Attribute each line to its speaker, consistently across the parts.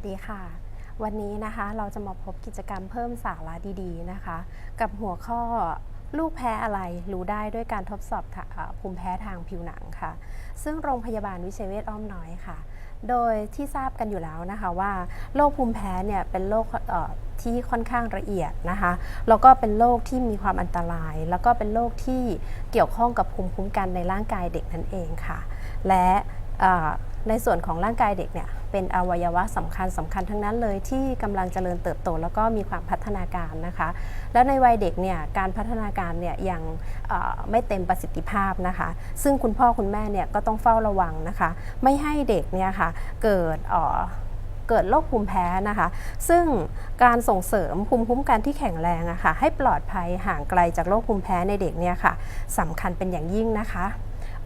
Speaker 1: สดีค่ะ วันนี้นะคะเราจะมาพบกิจกรรมเพิ่มสาระดีๆนะคะ กับหัวข้อลูกแพ้อะไรรู้ได้ด้วยการทดสอบภูมิแพ้ทางผิวหนังค่ะ ซึ่งโรงพยาบาลวิเชเวชอ้อมน้อยค่ะ โดยที่ทราบกันอยู่แล้วนะคะว่าโรคภูมิแพ้เนี่ยเป็นโรคที่ค่อนข้างละเอียดนะคะแล้วก็เป็นโรคที่มีความอันตราย แล้วก็เป็นโรคที่เกี่ยวข้องกับภูมิคุ้มกันในร่างกายเด็กนั่นเองค่ะ และ ในส่วนของร่างกายเด็กเนี่ยเป็นอวัยวะสำคัญสำคัญทั้งนั้นเลยที่กำลังเจริญเติบโต แล้วก็มีความพัฒนาการนะคะ แล้วในวัยเด็กเนี่ยการพัฒนาการเนี่ยยังไม่เต็มประสิทธิภาพนะคะ ซึ่งคุณพ่อคุณแม่เนี่ยก็ต้องเฝ้าระวังนะคะ ไม่ให้เด็กเนี่ยค่ะเกิดเอ่อเกิดโรคภูมิแพ้นะคะ ซึ่งการส่งเสริมภูมิคุ้มกันที่แข็งแรงอะค่ะให้ปลอดภัยห่างไกลจากโรคภูมิแพ้ในเด็กเนี่ยค่ะสำคัญเป็นอย่างยิ่งนะคะ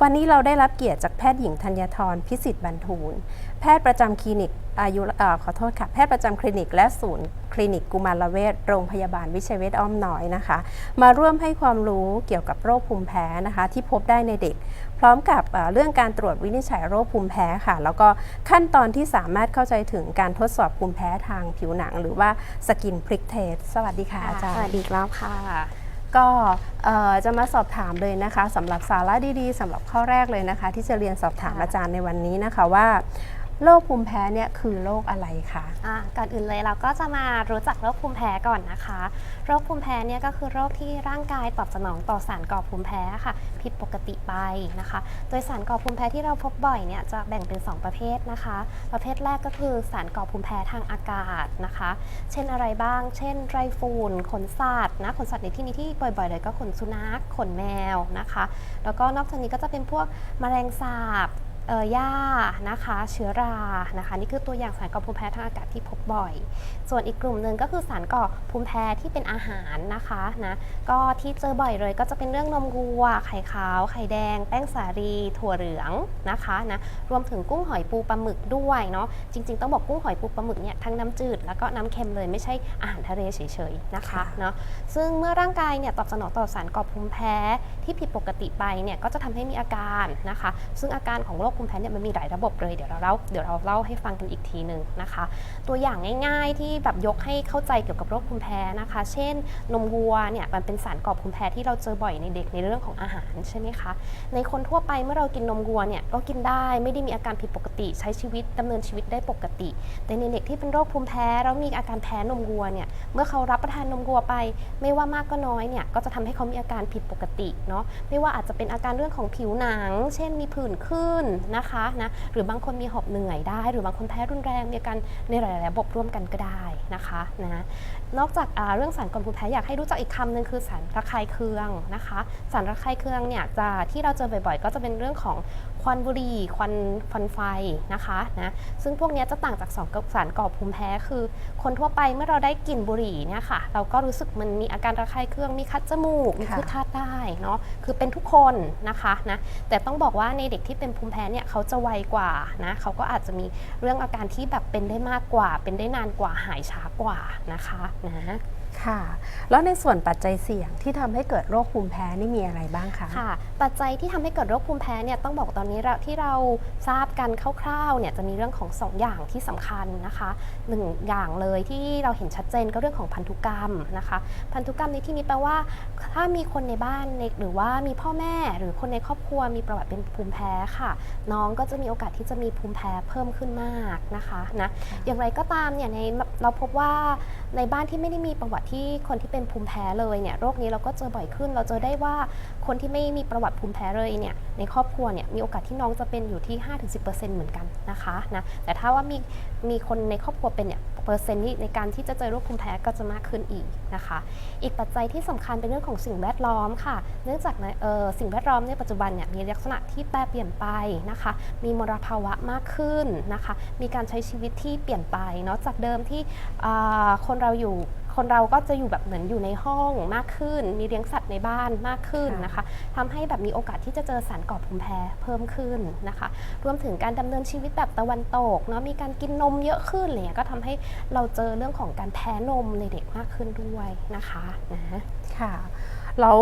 Speaker 1: วันนี้เราได้รับเกียรติจากแพทย์หญิงธัญทรพิสิทธิ์บรรทูล แพทย์ประจำคลินิกอายุอขอโทษค่ะ แพทย์ประจำคลินิกและศูนย์คลินิกกุมารเวชโรงพยาบาลวิชัยเวชอ้อมน้อยนะคะ มาร่วมให้ความรู้เกี่ยวกับโรคภูมิแพ้นะคะ ที่พบได้ในเด็ก พร้อมกับเอ่อเรื่องการตรวจวินิจฉัยโรคภูมิแพ้ค่ะ แล้วก็ขั้นตอนที่สามารถเข้าใจถึงการทดสอบภูมิแพ้ทางผิวหนัง หรือว่าสกินพริกเทสสวัสดีค่ะอาจารย์
Speaker 2: สวัสดีครับค่ะ
Speaker 1: ก็เอ่อจะมาสอบถามเลยนะคะสำหรับสาระดีๆสำหรับข้อแรกเลยนะคะ ที่จะเรียนสอบถาม
Speaker 2: ค่ะ
Speaker 1: อาจารย์ในวันนี้นะคะว่า โรคภูมิแพ้เนี่ยคือโรคอะไรคะ
Speaker 2: อะก่อนอื่นเลยเราก็จะมารู้จักโรคภูมิแพ้ก่อนนะคะ โรคภูมิแพ้เนี่ยก็คือโรคที่ร่างกายตอบสนองต่อสารก่อภูมิแพ้ค่ะ ผิดปกติไปนะคะ โดยสารก่อภูมิแพ้ที่เราพบบ่อยเนี่ยจะแบ่งเป็น 2 ประเภทนะคะ ประเภทแรกก็คือสารก่อภูมิแพ้ทางอากาศนะคะ เช่นอะไรบ้าง เช่น ไรฝุ่นขนสัตว์นะขนสัตว์ในที่นี้ที่บ่อยๆเลยก็ขนสุนัขขนแมวนะคะ แล้วก็นอกจากนี้ก็จะเป็นพวกแมลงสาบ หญ้านะคะเชื้อรานะคะนี่คือตัวอย่างสารก่อภูมิแพ้ทางอากาศที่พบบ่อย ส่วนอีกกลุ่มหนึ่งก็คือสารก่อภูมิแพ้ที่เป็นอาหารนะคะนะก็ที่เจอบ่อยเลยก็จะเป็นเรื่องนมวัว ไข่ขาว ไข่แดง แป้งสาลีถั่วเหลืองนะคะนะรวมถึงกุ้งหอยปูปลาหมึกด้วยเนาะจริง ๆ ต้องบอกกุ้งหอยปูปลาหมึกเนี่ยทั้งน้ำจืดแล้วก็น้ำเค็มเลยไม่ใช่อาหารทะเลเฉยๆนะคะ
Speaker 1: ค่ะ
Speaker 2: เนาะซึ่งเมื่อร่างกายเนี่ยตอบสนองต่อสารก่อภูมิแพ้ที่ผิดปกติไปเนี่ยก็จะทำให้มีอาการนะคะ ซึ่งอาการของโรคภูมิแพ้เนี่ยมันมีหลายระบบเลยเดี๋ยวเราเล่าเดี๋ยวเราเล่าให้ฟังกันอีกทีหนึ่งนะคะ ตัวอย่างง่ายๆที่แบบยกให้เข้าใจเกี่ยวกับโรคภูมิแพ้นะคะ เช่น นมวัวเนี่ยมันเป็นสารก่อภูมิแพ้ที่เราเจอบ่อยในเด็กในเรื่องของอาหารใช่ไหมคะในคนทั่วไปเมื่อเรากินนมวัวเนี่ยก็กินได้ไม่ได้มีอาการผิดปกติ ใช้ชีวิตดำเนินชีวิตได้ปกติ แต่ในเด็กที่เป็นโรคภูมิแพ้แล้วมีอาการแพ้นมวัวเนี่ยเมื่อเขารับประทานนมวัวไป ไม่ว่ามากก็น้อยเนี่ยก็จะทำให้เขามีอาการผิดปกติเนาะไม่ว่าอาจจะเป็นอาการเรื่องของผิวหนัง เช่นมีผื่นขึ้นนะคะนะหรือบางคนมีหอบเหนื่อยได้ หรือบางคนแพ้รุนแรงมีอาการในหลาย ๆ ระบบร่วมกันก็ได้นะคะนะนอกจากเรื่องสารก่อภูมิแพ้อยากให้รู้จักอีกคำหนึ่งคือสารระคายเคืองนะคะ สารระคายเคืองเนี่ยจะที่เราเจอบ่อย ๆ ก็จะเป็นเรื่องของ ควันบุหรี่ควันควันไฟนะคะนะซึ่งพวกเนี้ยจะต่างจากสารก่อสารก่อภูมิแพ้คือ คนทั่วไปเมื่อเราได้กลิ่นบุหรี่เนี่ยค่ะ เราก็รู้สึกมันมีอาการระคายเคืองมีคัดจมูกมี
Speaker 1: ค่ะ
Speaker 2: คือคาดได้เนาะคือเป็นทุกคนนะคะนะแต่ต้องบอกว่าในเด็กที่เป็นภูมิแพ้เนี่ยเขาจะไวกว่านะเขาก็อาจจะมีเรื่องอาการที่แบบเป็นได้มากกว่า เป็นได้นานกว่าหายช้ากว่านะคะนะ
Speaker 1: ค่ะ แล้วในส่วนปัจจัยเสี่ยงที่ทำให้เกิดโรคภูมิแพ้นี่มีอะไรบ้างคะ
Speaker 2: ค่ะ ปัจจัยที่ทำให้เกิดโรคภูมิแพ้เนี่ยต้องบอกตอนนี้เราที่เราทราบกันคร่าวๆเนี่ยจะมีเรื่องของ 2 อย่างที่สำคัญนะคะหนึ่งอย่างเลยที่เราเห็นชัดเจนก็เรื่องของพันธุกรรมนะคะ พันธุกรรมในที่นี้แปลว่า ถ้ามีคนในบ้านในหรือว่ามีพ่อแม่หรือคนในครอบครัวมีประวัติเป็นภูมิแพ้ค่ะ น้องก็จะมีโอกาสที่จะมีภูมิแพ้เพิ่มขึ้นมากนะคะนะอย่างไรก็ตามเนี่ยในเราพบว่า ในบ้านที่ไม่ได้มีประวัติที่คนที่เป็นภูมิแพ้เลยเนี่ยโรคนี้เราก็เจอบ่อยขึ้น เราเจอได้ว่าคนที่ไม่มีประวัติภูมิแพ้เลยเนี่ยในครอบครัวเนี่ยมีโอกาสที่น้องจะเป็นอยู่ที่ 5-10%เหมือนกันนะคะนะแต่ถ้าว่ามีมีคนในครอบครัวเป็นเนี่ยเปอร์เซ็นต์ที่ในการที่จะเจอโรคภูมิแพ้ก็จะมากขึ้นอีกนะคะ อีกปัจจัยที่สำคัญเป็นเรื่องของสิ่งแวดล้อมค่ะ เนื่องจากในเอ่อสิ่งแวดล้อมในปัจจุบันเนี่ยมีลักษณะที่แปรเปลี่ยนไปนะคะ มีมลภาวะมากขึ้นนะคะ มีการใช้ชีวิตที่เปลี่ยนไปเนาะจากเดิมที่คนเราอยู่คนเราก็จะอยู่แบบเหมือนอยู่ในห้องมากขึ้น มีเลี้ยงสัตว์ในบ้านมากขึ้นนะคะทำให้แบบมีโอกาสที่จะเจอสารก่อภูมิแพ้เพิ่มขึ้นนะคะ รวมถึงการดำเนินชีวิตแบบตะวันตกเนาะ มีการกินนมเยอะขึ้นอะไรเงี้ยก็ทำให้เราเจอเรื่องของการแพ้นมในเด็กมากขึ้นด้วยนะคะนะ
Speaker 1: ค่ะ แล้ว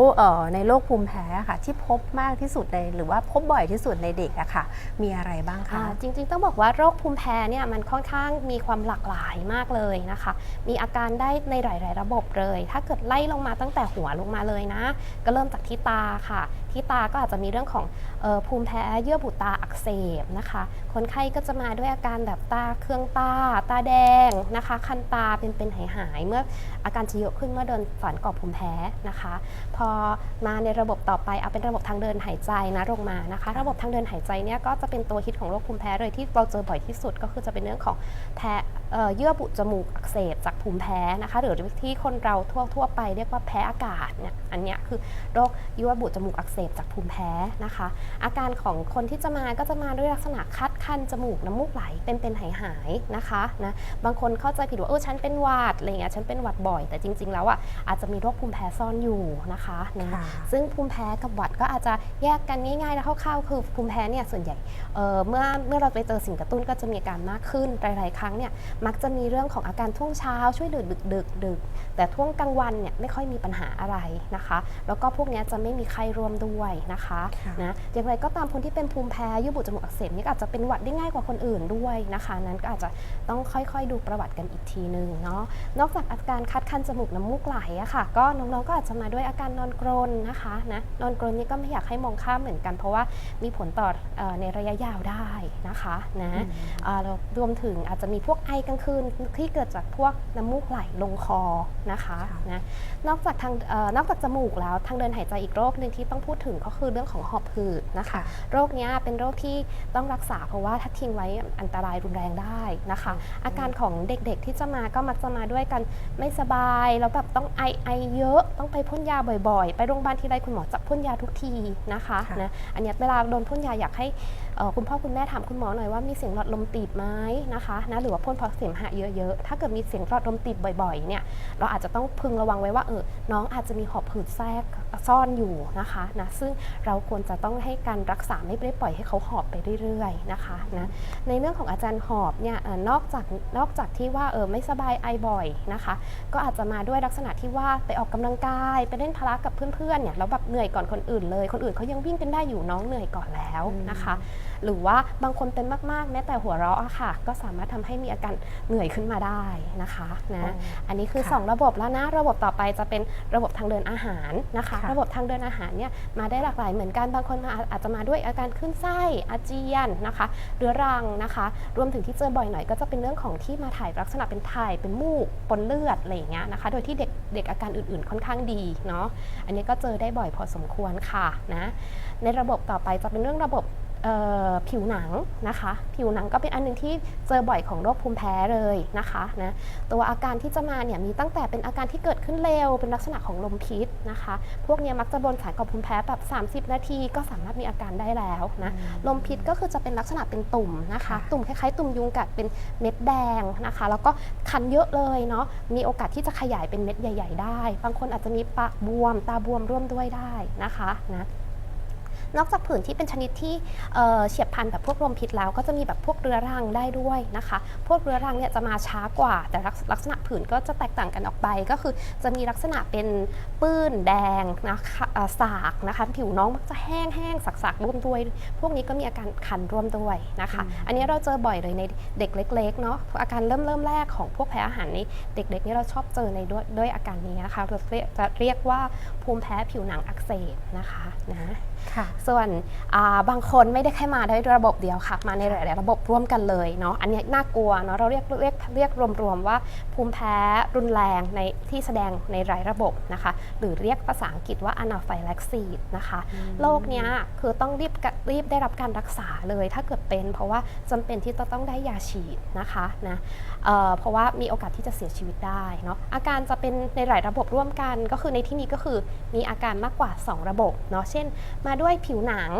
Speaker 1: ในโรคภูมิแพ้ค่ะที่พบมากที่สุดในหรือว่าพบบ่อยที่สุดในเด็กอะค่ะ มีอะไรบ้างคะะ
Speaker 2: จริง ๆ ต้องบอกว่าโรคภูมิแพ้เนี่ยมันค่อนข้างมีความหลากหลายมากเลยนะคะ มีอาการได้ในหลาย ๆ ระบบเลย ถ้าเกิดไล่ลงมาตั้งแต่หัวลงมาเลยนะ ก็เริ่มจากที่ตาค่ะ ที่ตาก็อาจจะมีเรื่องของออภูมิแพ้เยื่อบุตาอักเสบนะคะ คนไข้ก็จะมาด้วยอาการแบบตาเครื่องตา ตาแดงนะคะ คันตาเป็นเป็นหายหายๆเมื่ออาการจะเยอะขึ้นเมื่อเดินฝันก่อภูมิแพ้นะคะ พอมาในระบบต่อไปเอาเป็นระบบทางเดินหายใจนะลงมานะคะ ระบบทางเดินหายใจเนี่ยก็จะเป็นตัวฮิตของโรคภูมิแพ้เลยที่เราเจอบ่อยที่สุดก็คือจะเป็นเรื่องของแพ้เยื่อบุจมูกอักเสบจากภูมิแพ้นะคะ หรือที่คนเราทั่วทั่วๆไปเรียกว่าแพ้อากาศเนี่ยอันเนี้ยคือโรคเยื่อบุจมูกอักเสบจากภูมิแพ้นะคะ อาการของคนที่จะมาก็จะมาด้วยลักษณะคัดคันจมูกน้ำมูกไหลเป็นเป็นหายหายๆนะคะนะบางคนเข้าใจผิดว่าเออฉันเป็นหวัดอะไรเงี้ยฉันเป็นหวัดบ่อย แต่จริง ๆ แล้วอะอาจจะมีโรคภูมิแพ้ซ่อนอยู่นะคะนะ
Speaker 1: ค่ะ
Speaker 2: ซึ่งภูมิแพ้กับหวัดก็อาจจะแยกกันง่ายๆแล้วคร่าวๆคือภูมิแพ้เนี่ยส่วนใหญ่เอ่อเมื่อเมื่อเราไปเจอสิ่งกระตุ้นก็จะมีอาการมากขึ้นหลายๆครั้งเนี่ยมักจะมีเรื่องของอาการท่วงเช้าช่วยดึกดึกดึกดึกแต่ท่วงกลางวันเนี่ยไม่ค่อยมีปัญหาอะไรนะคะ แล้วก็พวกเนี้ยจะไม่มีไข้ร่วมด้วยนะคะ
Speaker 1: ค่ะ
Speaker 2: นะอย่างไรก็ตามคนที่เป็นภูมิแพ้เยื่อบุจมูกอักเสบนี่ก็อาจจะเป็นหวัดได้ง่ายกว่าคนอื่นด้วยนะคะ นั้นก็อาจจะต้องค่อยๆ ดูประวัติกันอีกทีหนึ่งเนาะนอกจากอาการคัดคันจมูกน้ำมูกไหลอะค่ะ ก็น้องๆก็อาจจะมาด้วยอาการนอนกรนนะคะนะนอนกรนนี่ก็ไม่อยากให้มองข้ามเหมือนกัน เพราะว่ามีผลต่อเอ่อในระยะยาวได้นะคะนะอ่าแล้วรวมถึงอาจจะมีพวกไอกลางคืนที่เกิดจากพวกน้ำมูกไหลลงคอนะคะ
Speaker 1: ค่ะ
Speaker 2: นะนอกจากทางเอ่อนอกจากจมูกแล้วทางเดินหายใจอีกโรคหนึ่งที่ต้องพูดถึงก็คือเรื่องของหอบหืดนะคะ
Speaker 1: ค่ะ
Speaker 2: โรคเนี้ยเป็นโรคที่ต้องรักษาเพราะว่าถ้าทิ้งไว้อันตรายรุนแรงได้นะคะ อาการของเด็กๆที่จะมาก็มักจะมาด้วยกันไม่สบาย แล้วแบบต้องไอไอเยอะต้องไปพ่นยาบ่อยๆ ไปโรงพยาบาลทีไรคุณหมอจะพ่นยาทุกทีนะคะ
Speaker 1: ค่ะ
Speaker 2: นะอันเนี้ยเวลาโดนพ่นยาอยากให้เอ่อคุณพ่อคุณแม่ถามคุณหมอหน่อยว่ามีเสียงหลอดลมตีบไหมนะคะนะหรือว่าพ่นเพราะเสมหะเยอะๆ ถ้าเกิดมีเสียงหลอดลมตีบบ่อยๆเนี่ยเราอาจจะต้องพึงระวังไว้ว่าเออน้องอาจจะมีหอบหืดแทรก ซ่อนอยู่นะคะนะซึ่งเราควรจะต้องให้การรักษาไม่ได้ปล่อยให้เขาหอบไปเรื่อยๆนะคะนะในเรื่องของอาจารย์หอบเนี่ยนอกจากนอกจากที่ว่าเออไม่สบายไอบ่อยนะคะ ก็อาจจะมาด้วยลักษณะที่ว่าไปออกกำลังกาย ไปเล่นพละกับเพื่อนๆเนี่ยแล้วแบบเหนื่อยก่อนคนอื่นเลย คนอื่นเขายังวิ่งกันได้อยู่น้องเหนื่อยก่อนแล้วนะคะ หรือว่าบางคนเป็นมากๆ แม้แต่หัวเราะอะค่ะ ก็สามารถทำให้มีอาการเหนื่อยขึ้นมาได้นะคะนะ
Speaker 1: อ๋อ
Speaker 2: อันนี้คือ
Speaker 1: ค่ะ
Speaker 2: 2ระบบแล้วนะ ระบบต่อไปจะเป็นระบบทางเดินอาหารนะคะ
Speaker 1: ค่ะ
Speaker 2: ระบบทางเดินอาหารเนี่ยมาได้หลากหลายเหมือนกันบางคนมาอาจจะมาด้วยอาการขึ้นไส้อาเจียนนะคะเรื้อรังนะคะ รวมถึงที่เจอบ่อยหน่อยก็จะเป็นเรื่องของที่มาถ่ายลักษณะเป็นถ่ายเป็นมูกปนเลือดอะไรอย่างเงี้ยนะคะ โดยที่เด็กเด็กอาการอื่นๆ ค่อนข้างดีเนาะอันนี้ก็เจอได้บ่อยพอสมควรค่ะนะในระบบต่อไปจะเป็นเรื่องระบบเอ่อ ผิวหนังนะคะ ผิวหนังก็เป็นอันหนึงที่เจอบ่อยของโรคภูมิแพ้เลยนะคะนะตัวอาการที่จะมาเนี่ยมีตั้งแต่เป็นอาการที่เกิดขึ้นเร็ว เป็นลักษณะของลมพิษนะคะ พวกเนี้ยมักจะบนสายกับภูมิแพ้แบบ 30 นาทีก็สามารถมีอาการได้แล้วนะลมพิษก็คือจะเป็นลักษณะเป็นตุ่มนะคะ
Speaker 1: ค่ะ
Speaker 2: ตุ่มคล้ายๆตุ่มยุงกัดเป็นเม็ดแดงนะคะ แล้วก็คันเยอะเลยเนาะมีโอกาสที่จะขยายเป็นเม็ดใหญ่ ๆ ได้ บางคนอาจจะมีปากบวมตาบวมร่วมด้วยได้นะคะนะ นอกจากผื่นที่เป็นชนิดที่เอ่อเฉียบพลันแบบพวกลมพิษแล้ว ก็จะมีแบบพวกเรื้อรังได้ด้วยนะคะ พวกเรื้อรังเนี่ยจะมาช้ากว่า แต่ลักษลักษณะผื่นก็จะแตกต่างกันออกไป ก็คือจะมีลักษณะเป็นปื้นแดงนะคะเอ่อสากนะคะผิวน้องมักจะแห้งแห้งๆสักๆร่วมด้วย พวกนี้ก็มีอาการคันร่วมด้วยนะคะ อันนี้เราเจอบ่อยเลยในเด็กเล็กๆเนาะอาการเริ่มเริ่มแรกของพวกแพ้อาหารในเด็กๆนี่เราชอบเจอในด้วยด้วยอาการนี้นะคะเราเรียกจะเรียกว่าภูมิแพ้ผิวหนังอักเสบนะคะนะ
Speaker 1: ค่ะ
Speaker 2: ส่วนอ่าบางคนไม่ได้แค่มาได้ระบบเดียวค่ะ มาในหลาย ๆ ระบบร่วมกันเลยเนาะอันเนี้ยน่ากลัวเนาะเราเรียกเรียกเรียกรวม ๆ ว่าภูมิแพ้รุนแรงในที่แสดงในหลายระบบนะคะ หรือเรียกภาษาอังกฤษว่า anaphylaxis นะคะโรคเนี้ยคือต้องรีบกะรีบได้รับการรักษาเลยถ้าเกิดเป็น เพราะว่าจำเป็นที่จะต้องได้ยาฉีดนะคะนะเอ่อเพราะว่ามีโอกาสที่จะเสียชีวิตได้เนาะอาการจะเป็นในหลายระบบร่วมกัน ก็คือในที่นี้ก็คือมีอาการมากกว่า 2 ระบบเนาะเช่นมาด้วยผิวหนัง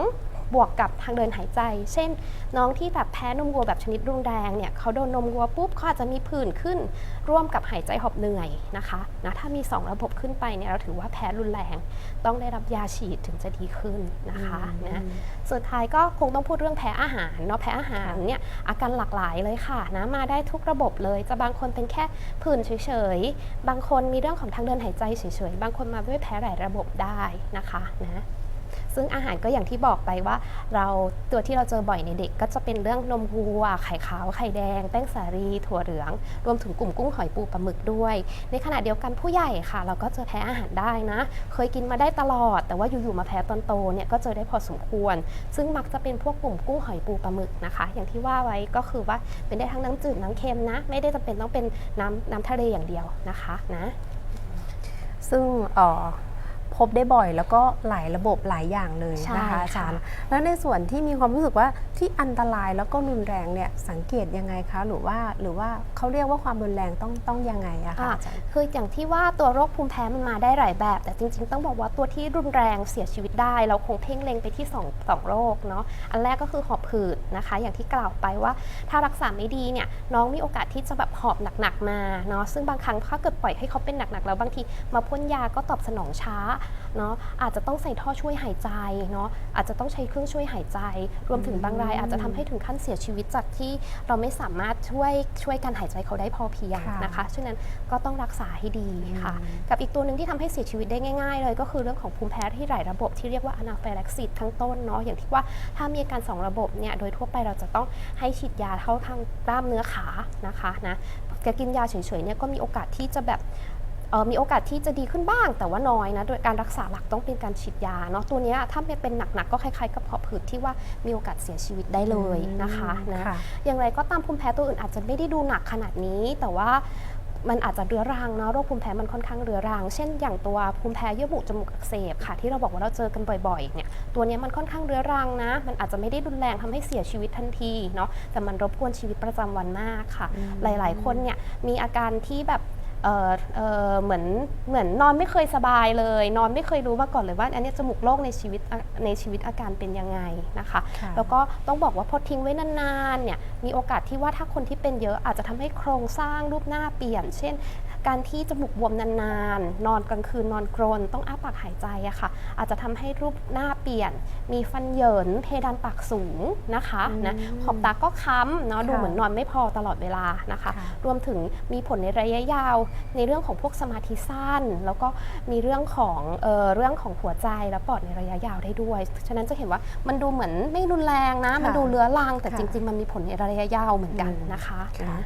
Speaker 2: บวกกับทางเดินหายใจ เช่น น้องที่แบบแพ้นมวัวแบบชนิดรุนแรงเนี่ยเขาโดนนมวัวปุ๊บเขาอาจจะมีผื่นขึ้น ร่วมกับหายใจหอบเหนื่อยนะคะนะถ้ามี 2 ระบบขึ้นไปเนี่ยเราถือว่าแพ้รุนแรง ต้องได้รับยาฉีดถึงจะดีขึ้นนะคะนะสุดท้ายก็คงต้องพูดเรื่องแพ้อาหารเนาะแพ้อาหารเนี่ยอาการหลากหลายเลยค่ะนะมาได้ทุกระบบเลย จะบางคนเป็นแค่ผื่นเฉยๆบางคนมีเรื่องของทางเดินหายใจเฉยๆบางคนมาด้วยแพ้หลายระบบได้นะคะนะ ซึ่งอาหารก็อย่างที่บอกไปว่า เราตัวที่เราเจอบ่อยในเด็กก็จะเป็นเรื่องนมวัว ไข่ขาว ไข่แดง แป้งสาลีถั่วเหลือง รวมถึงกลุ่มกุ้งหอยปูปลาหมึกด้วย ในขณะเดียวกันผู้ใหญ่ค่ะ เราก็เจอแพ้อาหารได้นะ เคยกินมาได้ตลอด แต่ว่าอยู่ๆมาแพ้ตอนโตเนี่ยก็เจอได้พอสมควร ซึ่งมักจะเป็นพวกกลุ่มกุ้งหอยปูปลาหมึกนะคะ อย่างที่ว่าไว้ก็คือว่าเป็นได้ทั้งน้ำจืดน้ำเค็มนะ ไม่ได้จำเป็นต้องเป็นน้ำน้ำทะเลอย่างเดียวนะคะนะ
Speaker 1: ซึ่งอ่อ พบได้บ่อย แล้วก็หลายระบบหลายอย่างเลย
Speaker 2: ใช่
Speaker 1: นะคะ
Speaker 2: ค่ะ
Speaker 1: อาจารย์แล้วในส่วนที่มีความรู้สึกว่าที่อันตรายแล้วก็รุนแรงเนี่ยสังเกตยังไงคะหรือว่าหรือว่าเขาเรียกว่าความรุนแรงต้องต้องยังไงอะคะ
Speaker 2: อะ
Speaker 1: อาจารย์
Speaker 2: คืออย่างที่ว่าตัวโรคภูมิแพ้มันมาได้หลายแบบ แต่จริงๆ ต้องบอกว่าตัวที่รุนแรงเสียชีวิตได้ เราคงเพ่งเล็งไปที่2องสองโรคเนาะอันแรกก็คือหอบหืดนะคะ อย่างที่กล่าวไปว่าถ้ารักษาไม่ดีเนี่ยน้องมีโอกาสที่จะแบบหอบหนักๆมาเนาะซึ่งบางครั้งถ้าเกิดปล่อยให้เขาเป็นหนักๆแล้วบางทีมาพ่นยาก็ตอบสนองช้าเนาะอาจจะต้องใส่ท่อช่วยหายใจเนาะอาจจะต้องใช้เครื่องช่วยหายใจ รวมถึงบางราย อาจจะทำให้ถึงขั้นเสียชีวิตจากที่เราไม่สามารถช่วยช่วยการหายใจเขาได้พอเพียง
Speaker 1: ค่ะ
Speaker 2: นะคะฉะนั้นก็ต้องรักษาให้ดีค่ะ กับอีกตัวหนึ่งที่ทำให้เสียชีวิตได้ง่าย ๆ เลยก็คือเรื่องของภูมิแพ้ที่หลายระบบที่เรียกว่าอนาฟิลักซิสทั้งต้นเนาะอย่างที่ว่าถ้ามีอาการ2ระบบเนี่ยโดยทั่วไปเราจะต้องให้ฉีดยาเข้าทางกล้ามเนื้อขานะคะนะจะกินยาเฉยๆเนี่ยก็มีโอกาสที่จะแบบเอ่อ มีโอกาสที่จะดีขึ้นบ้าง แต่ว่าน้อยนะโดยการรักษาหลักต้องเป็นการฉีดยาเนาะตัวเนี้ยถ้าไม่เป็นหนักๆก็คล้ายๆกับหอบหืดที่ว่ามีโอกาสเสียชีวิตได้เลยนะคะนะ
Speaker 1: ค่ะ
Speaker 2: อย่างไรก็ตามภูมิแพ้ตัวอื่นอาจจะไม่ได้ดูหนักขนาดนี้ แต่ว่ามันอาจจะเรื้อรังเนาะโรคภูมิแพ้มันค่อนข้างเรื้อรัง เช่นอย่างตัวภูมิแพ้เยื่อบุจมูกอักเสบค่ะที่เราบอกว่าเราเจอกันบ่อยๆเนี่ยตัวเนี้ยมันค่อนข้างเรื้อรังนะ มันอาจจะไม่ได้รุนแรงทำให้เสียชีวิตทันทีเนาะแต่มันรบกวนชีวิตประจำวันมากค่ะ หลาย ๆ คนเนี่ยมีอาการที่แบบ เอ่อเอ่อเหมือนเหมือนนอนไม่เคยสบายเลย นอนไม่เคยรู้มาก่อนเลยว่า อันเนี้ยจมูกโรคในชีวิตในชีวิตอาการเป็นยังไงนะคะ
Speaker 1: ค่ะ
Speaker 2: แล้วก็ต้องบอกว่าพอทิ้งไว้นานๆเนี่ยมีโอกาสที่ว่าถ้าคนที่เป็นเยอะอาจจะทำให้โครงสร้างรูปหน้าเปลี่ยน เช่น การที่จมูกบวมนานๆ นอนกลางคืนนอนกรน ต้องอ้าปากหายใจอะค่ะ อาจจะทำให้รูปหน้าเปลี่ยน มีฟันเหยินเพดานปากสูงนะคะนะขอบตาก็ค้ำเนาะดู
Speaker 1: ค่ะ
Speaker 2: เหมือนนอนไม่พอตลอดเวลานะคะ
Speaker 1: ค่ะ
Speaker 2: รวมถึงมีผลในระยะยาว ในเรื่องของพวกสมาธิสั้น แล้วก็มีเรื่องของเออเรื่องของหัวใจและปอดในระยะยาวได้ด้วย ฉะนั้นจะเห็นว่ามันดูเหมือนไม่รุนแรงนะ มันดูเลื้อรังแต่
Speaker 1: ค่ะ
Speaker 2: จริง ๆ มันมีผลในระยะยาวเหมือนกันนะคะ
Speaker 1: ค่ะ
Speaker 2: นะ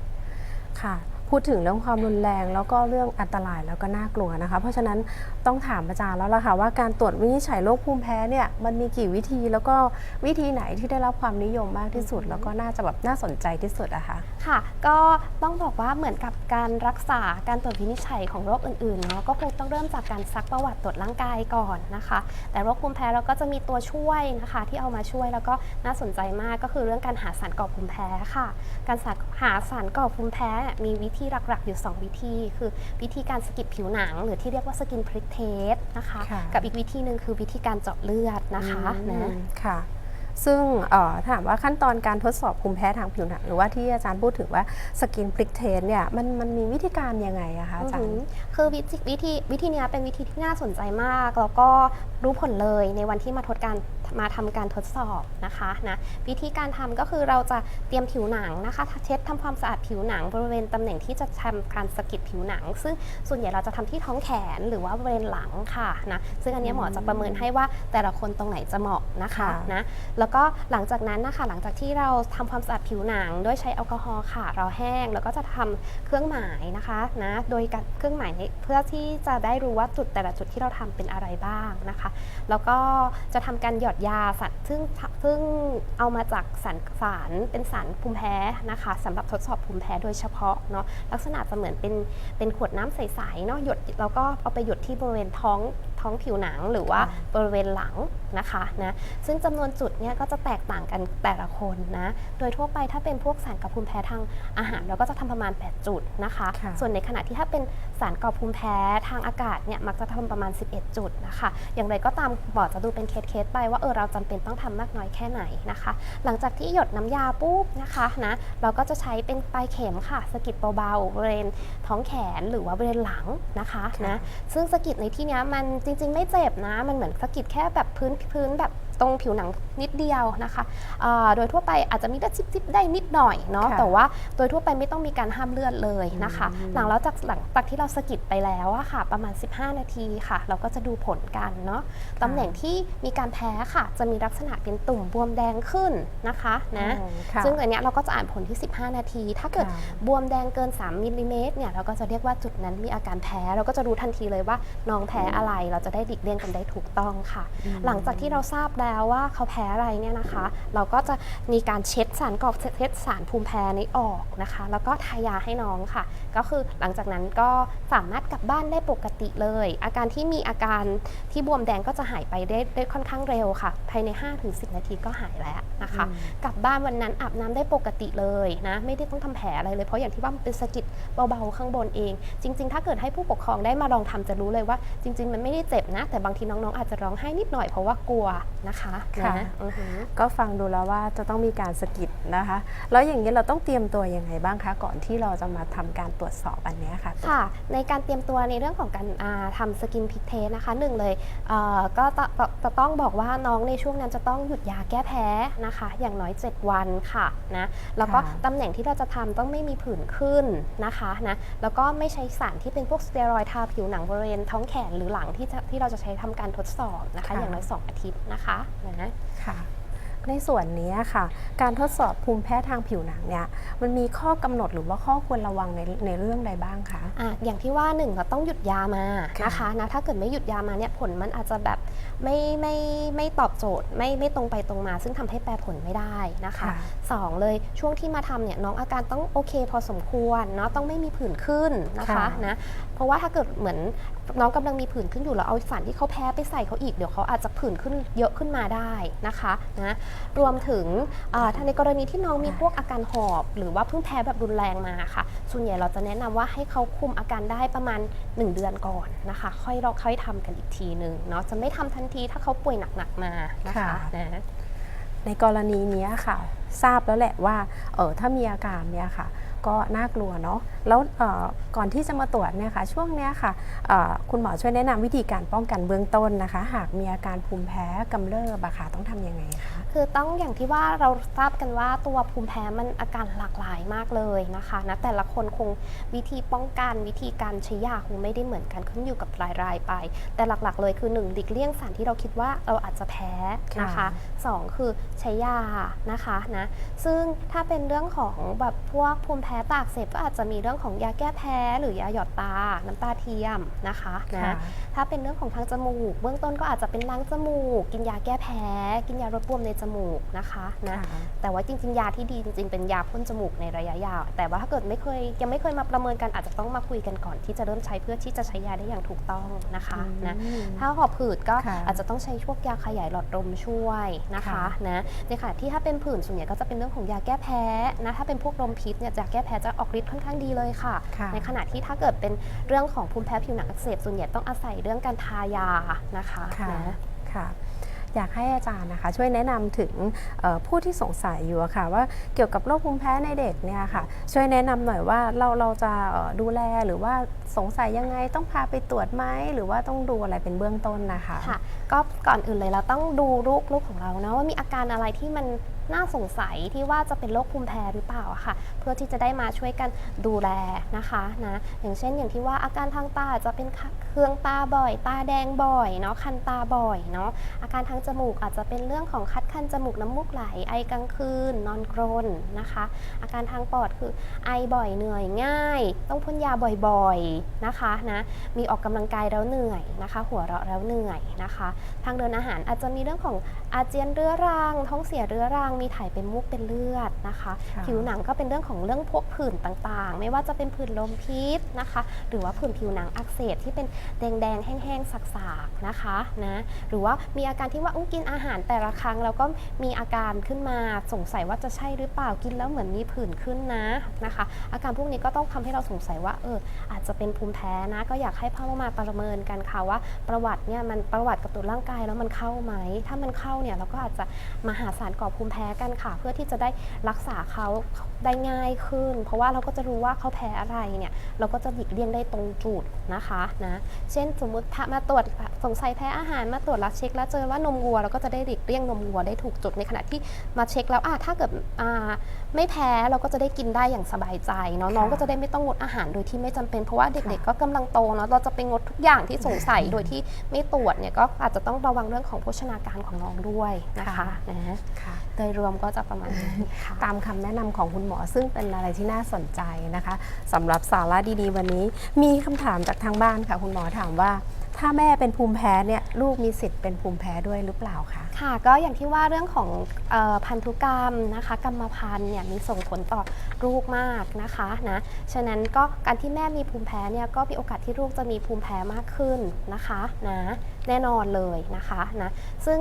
Speaker 1: ค่ะ พูดถึงเรื่องความรุนแรง แล้วก็เรื่องอันตรายแล้วก็น่ากลัวนะคะ เพราะฉะนั้นต้องถามอาจารย์แล้วล่ะค่ะว่าการตรวจวินิจฉัยโรคภูมิแพ้เนี่ยมันมีกี่วิธีแล้วก็วิธีไหนที่ได้รับความนิยมมากที่สุด แล้วก็น่าจะแบบน่าสนใจที่สุดอะคะ
Speaker 2: ค่ะ ก็ต้องบอกว่าเหมือนกับการรักษาการตรวจวินิจฉัยของโรคอื่นๆเนาะก็คงต้องเริ่มจากการซักประวัติตรวจร่างกายก่อนนะคะ แต่โรคภูมิแพ้เราก็จะมีตัวช่วยนะคะ ที่เอามาช่วยแล้วก็น่าสนใจมากก็คือเรื่องการหาสารก่อภูมิแพ้ค่ะ การหาสารก่อภูมิแพ้มีวิธีหลักๆ อยู่ 2 วิธี คือวิธีการสกิดผิวหนัง หรือที่เรียกว่าสกินพริกเทสนะคะ
Speaker 1: ค่ะ
Speaker 2: กับอีกวิธีหนึ่งคือวิธีการเจาะเลือดนะคะ
Speaker 1: อื
Speaker 2: นะ
Speaker 1: มค่ะ ซึ่งเอ่อถามว่าขั้นตอนการทดสอบภูมิแพ้ทางผิวหนังหรือว่าที่อาจารย์พูดถึงว่าสกินพริกเทสเนี่ยมันมันมีวิธีการยังไงอะคะอาจาร
Speaker 2: อือ
Speaker 1: ย์
Speaker 2: หือคือวิธีวิธีวิธีเนี้ยเป็นวิธีที่น่าสนใจมาก แล้วก็รู้ผลเลยในวันที่มาทดการ มาทำการทดสอบนะคะนะวิธีการทำก็คือเราจะเตรียมผิวหนังนะคะเช็ดทำความสะอาดผิวหนัง บริเวณตำแหน่งที่จะทำการสะกิดผิวหนัง ซึ่งส่วนใหญ่เราจะทำที่ท้องแขนหรือว่าบริเวณหลังค่ะนะซึ่งอันเนี้ยหมอจะประเมินให้ว่าแต่ละคนตรงไหนจะเหมาะนะคะ
Speaker 1: ค่ะ
Speaker 2: นะแล้วก็หลังจากนั้นนะคะหลังจากที่เราทำความสะอาดผิวหนัง ด้วยใช้แอลกอฮอล์ค่ะ เราแห้งแล้วก็จะทำเครื่องหมายนะคะนะโดยการเครื่องหมายนี้เพื่อที่จะได้รู้ว่าจุดแต่ละจุดที่เราทำเป็นอะไรบ้างนะคะ แล้วก็จะทำการหยอดยาสัตว์ซึ่งซึ่งเอามาจากสารสารเป็นสารภูมิแพ้นะคะสำหรับทดสอบภูมิแพ้โดยเฉพาะเนาะลักษณะจะเหมือนเป็นเป็นขวดน้ำใสๆเนาะหยดแล้วก็เอาไปหยดที่บริเวณท้องท้องผิวหนังหรือว่าบริเวณหลังนะคะนะซึ่งจำนวนจุดเนี่ยก็จะแตกต่างกันแต่ละคนนะโดยทั่วไปถ้าเป็นพวกสารก่อภูมิแพ้ทางอาหารเราก็จะทำประมาณ 8 จุดนะคะ
Speaker 1: ค่ะ
Speaker 2: ส่วนในขณะที่ถ้าเป็นสารก่อภูมิแพ้ทางอากาศเนี่ยมักจะทำประมาณ 11 จุดนะคะ อย่างไรก็ตามหมอจะดูเป็นเคสๆไปว่าเออเราจำเป็นต้องทำมากน้อยแค่ไหนนะคะ หลังจากที่หยดน้ำยาปุ๊บนะคะนะเราก็จะใช้เป็นปลายเข็มค่ะสะกิดเบาๆบริเวณท้องแขนหรือว่าบริเวณหลังนะคะนะซึ่งสะกิดในที่เนี้ยมันจริงๆ ไม่เจ็บนะ มันเหมือนสะกิดแค่แบบพื้นพื้นแบบ ตรงผิวหนังนิดเดียวนะคะอ่าโดยทั่วไปอาจจะมีได้จิบๆได้นิดหน่อยเนาะ
Speaker 1: ค่ะ
Speaker 2: แต่ว่าโดยทั่วไปไม่ต้องมีการห้ามเลือดเลยนะคะ
Speaker 1: อืม
Speaker 2: หลังแล้วจากหลังจากที่เราสะกิดไปแล้วอะค่ะ ประมาณ 15 นาทีค่ะ เราก็จะดูผลกันเนาะ ตำแหน่งที่มีการแพ้ค่ะ จะมีลักษณะเป็นตุ่มบวมแดงขึ้นนะคะนะ
Speaker 1: อ๋อค่ะ
Speaker 2: ซึ่งอันเนี้ยเราก็จะอ่านผลที่ 15 นาที ถ้าเกิด
Speaker 1: ค่ะ
Speaker 2: บวมแดงเกิน 3มิลลิเมตรเนี่ย เราก็จะเรียกว่าจุดนั้นมีอาการแพ้ เราก็จะรู้ทันทีเลยว่าน้องแพ้อะไร เราจะได้ดิกเลี่ยงกันได้ถูกต้องค่ะ
Speaker 1: อืม
Speaker 2: หลังจากที่เราทราบแล้วว่าเขาแพ้อะไรเนี่ยนะคะ เราก็จะมีการเช็ดสารกรอกเช็ดสารภูมิแพ้นี้ออกนะคะ แล้วก็ทายาให้น้องค่ะ ก็คือหลังจากนั้นก็สามารถกลับบ้านได้ปกติเลย อาการที่มีอาการที่บวมแดงก็จะหายไปได้ได้ค่อนข้างเร็วค่ะ ภายใน 5-10 นาทีก็หายแล้วนะคะ
Speaker 1: อืม
Speaker 2: กลับบ้านวันนั้นอาบน้ำได้ปกติเลยนะไม่ได้ต้องทำแผลอะไรเลยเพราะอย่างที่ว่ามันเป็นสะกิดเบาๆข้างบนเอง จริง ๆ ถ้าเกิดให้ผู้ปกครองได้มาลองทำจะรู้เลยว่า จริง ๆ มันไม่ได้เจ็บนะ แต่บางทีน้องๆอาจจะร้องไห้นิดหน่อยเพราะว่ากลัวนะคะ
Speaker 1: ค่ะ
Speaker 2: นะอือหือ
Speaker 1: ก็ฟังดูแล้วว่าจะต้องมีการสะกิดนะคะ แล้วอย่างนี้เราต้องเตรียมตัวยังไงบ้างคะ ก่อนที่เราจะมาทำการตรวจสอบอันเนี้ยค่ะ
Speaker 2: ค่ะในการเตรียมตัวในเรื่องของการอ่าทำสกินพิกเทสนะคะหนึ่งเลยเอ่อก็จะจะจะต้องบอกว่าน้องในช่วงนั้นจะต้องหยุดยาแก้แพ้นะคะ อย่างน้อย 7 วันค่ะนะแล้วก็
Speaker 1: ค่ะ
Speaker 2: ตำแหน่งที่เราจะทำต้องไม่มีผื่นขึ้นนะคะนะแล้วก็ไม่ใช้สารที่เป็นพวกสเตียรอยด์ทาผิวหนังบริเวณท้องแขนหรือหลังที่จะที่เราจะใช้ทำการทดสอบนะคะ อย่างน้อย 2 อาทิตย์นะคะนะ
Speaker 1: ค่ะในส่วนนี้ค่ะ การทดสอบภูมิแพ้ทางผิวหนังเนี่ยมันมีข้อกำหนดหรือว่าข้อควรระวังในในเรื่องใดบ้างคะ
Speaker 2: อะอย่างที่ว่าหนึ่งเราต้องหยุดยามา
Speaker 1: ค่ะ
Speaker 2: นะคะนะถ้าเกิดไม่หยุดยามาเนี่ยผลมันอาจจะแบบไม่ไม่ไม่ตอบโจทย์ไม่ไม่ตรงไปตรงมา ซึ่งทำให้แปลผลไม่ได้นะคะ
Speaker 1: ค่ะ
Speaker 2: สองเลยช่วงที่มาทำเนี่ยน้องอาการต้องโอเคพอสมควรเนาะต้องไม่มีผื่นขึ้นนะคะ
Speaker 1: ค่ะ
Speaker 2: นะ เพราะว่าถ้าเกิดเหมือนน้องกำลังมีผื่นขึ้นอยู่แล้วเอาสารที่เขาแพ้ไปใส่เขาอีกเดี๋ยวเขาอาจจะผื่นขึ้นเยอะขึ้นมาได้นะคะนะรวมถึงอ่าถ้าในกรณีที่น้องมีพวกอาการหอบ หรือว่าเพิ่งแพ้แบบรุนแรงมาค่ะ ส่วนใหญ่เราจะแนะนำว่าให้เขาคุมอาการได้ประมาณ 1 เดือนก่อนนะคะ ค่อยเราค่อยทำกันอีกทีหนึ่งเนาะจะไม่ทำทันทีถ้าเขาป่วยหนักๆมานะคะ
Speaker 1: ค่ะ
Speaker 2: นะ
Speaker 1: ในกรณีเนี้ยค่ะ ทราบแล้วแหละว่าเออถ้ามีอาการเนี่ยค่ะ ก็น่ากลัวเนาะแล้วก่อนที่จะมาตรวจเนี่ยค่ะช่วงเนี้ยค่ะเอ่อคุณหมอช่วยแนะนำวิธีการป้องกันเบื้องต้นนะคะ หากมีอาการภูมิแพ้กำเริบอะค่ะต้องทำยังไงคะ
Speaker 2: คือต้องอย่างที่ว่าเราทราบกันว่าตัวภูมิแพ้มันอาการหลากหลายมากเลยนะคะนะแต่ละคนคงวิธีป้องกันวิธีการใช้ยาคงไม่ได้เหมือนกันขึ้นอยู่กับรายรายๆไป แต่หลักๆ เลยคือ1หลีกเลี่ยงสารที่เราคิดว่าเราอาจจะแพ้นะคะ
Speaker 1: ค่ะ
Speaker 2: สองคือใช้ยานะคะนะซึ่งถ้าเป็นเรื่องของแบบพวกภูมิแพ้ตาอักเสบก็อาจจะมีเรื่องของยาแก้แพ้ หรือยาหยอดตา น้ำตาเทียมนะคะนะ
Speaker 1: ค่ะ
Speaker 2: ถ้าเป็นเรื่องของทางจมูก เบื้องต้นก็อาจจะเป็นล้างจมูก กินยาแก้แพ้ กินยาลดบวมในจมูกนะคะนะ
Speaker 1: ค่ะ
Speaker 2: แต่ว่าจริงๆ ยาที่ดีจริง ๆ เป็นยาพ่นจมูกในระยะยาว แต่ว่าถ้าเกิดไม่เคยยังไม่เคยมาประเมินกันอาจจะต้องมาคุยกันก่อนที่จะเริ่มใช้เพื่อที่จะใช้ยาได้อย่างถูกต้องนะคะนะ
Speaker 1: อืม
Speaker 2: ถ้าหอบผืดก็
Speaker 1: ค่ะ
Speaker 2: อาจจะต้องใช้พวกยาขยายหลอดลมช่วยนะคะ
Speaker 1: ค่ะ
Speaker 2: นะในขณะที่ถ้าเป็นผื่นส่วนใหญ่ก็จะเป็นเรื่องของยาแก้แพ้นะถ้าเป็นพวกลมพิษเนี่ยยาแก้แพ้จะออกฤทธิ์ค่อนข้างดีเลยค่ะ
Speaker 1: ค่ะ
Speaker 2: ในขณะที่ถ้าเกิดเป็นเรื่องของภูมิแพ้ผิวหนังอักเสบส่วนใหญ่ต้องอาศัยเรื่องการทายานะคะ
Speaker 1: ค่ะ
Speaker 2: นะ
Speaker 1: ค่ะ อยากให้อาจารย์นะคะ ช่วยแนะนำถึงผู้ที่สงสัยอยู่ค่ะ ว่าเกี่ยวกับโรคภูมิแพ้ในเด็กเนี่ยค่ะ ช่วยแนะนำหน่อยว่าเราเราจะดูแลหรือว่าสงสัยยังไงต้องพาไปตรวจไหมหรือว่าต้องดูอะไรเป็นเบื้องต้นนะคะ
Speaker 2: ค่ะก็ก่อนอื่นเลยเราต้องดูลูกลูกของเรานะว่ามีอาการอะไรที่มัน น่าสงสัยที่ว่าจะเป็นโรคภูมิแพ้หรือเปล่าค่ะ เพื่อที่จะได้มาช่วยกันดูแลนะคะนะอย่างเช่นอย่างที่ว่าอาการทางตาจะเป็นเคืองตาบ่อย ตาแดงบ่อยเนาะคันตาบ่อยเนาะอาการทางจมูกอาจจะเป็นเรื่องของคัดคันจมูกน้ำมูกไหลไอกลางคืน นอนกรนนะคะ อาการทางปอดคือไอบ่อยเหนื่อยง่าย ต้องพ่นยาบ่อยๆนะคะนะมีออกกำลังกายแล้วเหนื่อยนะคะ หัวเราะแล้วเหนื่อยนะคะ ทางเดินอาหารอาจจะมีเรื่องของอาเจียนเรื้อรังท้องเสียเรื้อรังมีถ่ายเป็นมูกเป็นเลือดนะคะ
Speaker 1: ค่ะ
Speaker 2: ผิวหนังก็เป็นเรื่องของเรื่องพวกผื่นต่างๆ ไม่ว่าจะเป็นผื่นลมพิษนะคะ หรือว่าผื่นผิวหนังอักเสบที่เป็นแดงๆแห้งๆสักๆนะคะนะหรือว่ามีอาการที่ว่าอุ๊ยกินอาหารแต่ละครั้งแล้วก็มีอาการขึ้นมาสงสัยว่าจะใช่หรือเปล่ากินแล้วเหมือนมีผื่นขึ้นนะนะคะ อาการพวกนี้ก็ต้องทำให้เราสงสัยว่าเอออาจจะเป็นภูมิแพ้นะ ก็อยากให้พ่อมาประเมินกันค่ะว่าประวัติเนี่ยมันประวัติกับตัวร่างกายแล้วมันเข้าไหม ถ้ามันเข้าเนี่ยเราก็อาจจะมาหาสารก่อภูมิแพ้กันค่ะ เพื่อที่จะได้รักษาเขาได้ง่ายขึ้น เพราะว่าเราก็จะรู้ว่าเขาแพ้อะไรเนี่ยเราก็จะหลีกเลี่ยงได้ตรงจุดนะคะนะเช่นสมมุติถ้ามาตรวจสงสัยแพ้อาหารมาตรวจแล้วเช็ค แล้วเจอว่านมวัวเราก็จะได้หลีกเลี่ยงนมวัวได้ถูกจุดในขณะที่มาเช็คแล้วอะถ้าเกิดอ่าไม่แพ้เราก็จะได้กินได้อย่างสบายใจเนาะ
Speaker 1: ค่ะ
Speaker 2: น้องก็จะได้ไม่ต้องงดอาหารโดยที่ไม่จำเป็นเพราะว่าเด็ก
Speaker 1: ค่ะ
Speaker 2: ๆก็กำลังโตเนาะเราจะไปงดทุกอย่างที่สงสัยโดยที่ไม่ตรวจเนี่ยก็อาจจะต้องระวังเรื่องของโภชนาการของน้องด้วยนะคะนะ
Speaker 1: ค่ะ
Speaker 2: โดยรวมก็จะประมาณนี้ค่ะ
Speaker 1: ตามคำแนะนำของคุณหมอซึ่งเป็นอะไรที่น่าสนใจนะคะสำหรับสาระดีๆ วันนี้ มีคำถามจากทางบ้านค่ะ คุณหมอถามว่า ถ้าแม่เป็นภูมิแพ้เนี่ยลูกมีสิทธิ์เป็นภูมิแพ้ด้วยหรือเปล่าคะ
Speaker 2: ค่ะก็อย่างที่ว่าเรื่องของออพันธุกรรมนะคะ กรรมพันธุ์เนี่ยมีส่งผลต่อลูกมากนะคะนะฉะนั้นก็การที่แม่มีภูมิแพ้เนี่ยก็มีโอกาสที่ลูกจะมีภูมิแพ้มากขึ้นนะคะนะแน่นอนเลยนะคะนะซึ่ง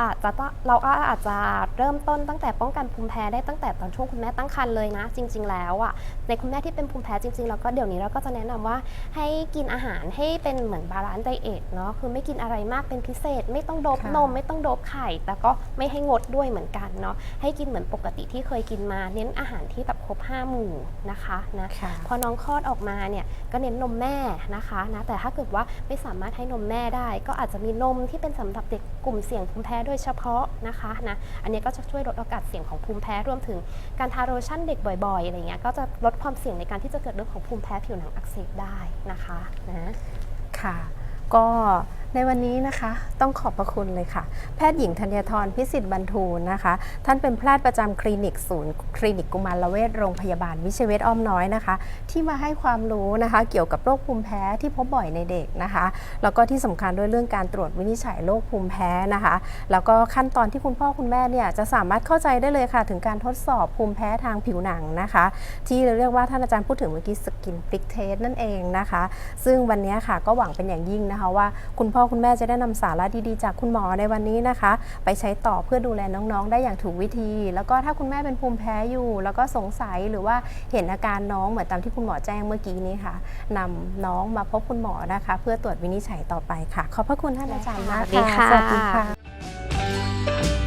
Speaker 2: อาจจะเราก็อาจจะเริ่มต้นตั้งแต่ป้องกันภูมิแพ้ได้ตั้งแต่ตอนช่วงคุณแม่ตั้งครรภ์เลยนะ จริง ๆ แล้วอะในคุณแม่ที่เป็นภูมิแพ้จริงๆเราก็เดี๋ยวนี้เราก็จะแนะนำว่าให้กินอาหารให้เป็นเหมือนบาลานซ์ไดเอทเนาะคือไม่กินอะไรมากเป็นพิเศษ ไม่ต้องโดบนมไม่ต้องโดบไข่ แต่ก็ไม่ให้งดด้วยเหมือนกันเนาะให้กินเหมือนปกติที่เคยกินมา เน้นอาหารที่แบบครบ5หมู่นะคะนะ
Speaker 1: ค่ะ
Speaker 2: พอน้องคลอดออกมาเนี่ยก็เน้นนมแม่นะคะนะแต่ถ้าเกิดว่าไม่สามารถให้นมแม่ได้ ก็อาจจะมีนมที่เป็นสำหรับเด็กกลุ่มเสี่ยงภูมิแพ้โดยเฉพาะนะคะนะอันนี้ก็จะช่วยลดโอกาสเสี่ยงของภูมิแพ้รวมถึงการทาโลชั่นเด็กบ่อยๆอะไรเงี้ยก็จะลดความเสี่ยงในการที่จะเกิดเรื่องของภูมิแพ้ผิวหนังอักเสบได้นะคะนะ
Speaker 1: ค่ะก็ ในวันนี้นะคะต้องขอบพระคุณเลยค่ะ แพทย์หญิงธัญทรพิสิทธิ์บรรทูลนะคะ ท่านเป็นแพทย์ประจำคลินิกศูนย์คลินิกกุมารเวชโรงพยาบาลวิเชเวชอ้อมน้อยนะคะ ที่มาให้ความรู้นะคะ เกี่ยวกับโรคภูมิแพ้ที่พบบ่อยในเด็กนะคะ แล้วก็ที่สำคัญด้วยเรื่องการตรวจวินิจฉัยโรคภูมิแพ้นะคะ แล้วก็ขั้นตอนที่คุณพ่อคุณแม่เนี่ยจะสามารถเข้าใจได้เลยค่ะ ถึงการทดสอบภูมิแพ้ทางผิวหนังนะคะ ที่เราเรียกว่าท่านอาจารย์พูดถึงเมื่อกี้สกินพลิกเทสนั่นเองนะคะ ซึ่งวันนี้ค่ะก็หวังเป็นอย่างยิ่งนะคะว่าคุณพ่อคุณแม่จะได้นำสาระดีๆ จากคุณหมอในวันนี้นะคะ ไปใช้ต่อเพื่อดูแลน้องๆ ได้อย่างถูกวิธี แล้วก็ถ้าคุณแม่เป็นภูมิแพ้อยู่ แล้วก็สงสัยหรือว่าเห็นอาการน้องเหมือนตามที่คุณหมอแจ้งเมื่อกี้นี้ค่ะนำน้องมาพบคุณหมอนะคะ เพื่อตรวจวินิจฉัยต่อไปค่ะ ขอบพระคุณท่านอาจารย์มาก
Speaker 2: สวัสดีค่ะ
Speaker 1: สวัสดีค่ะ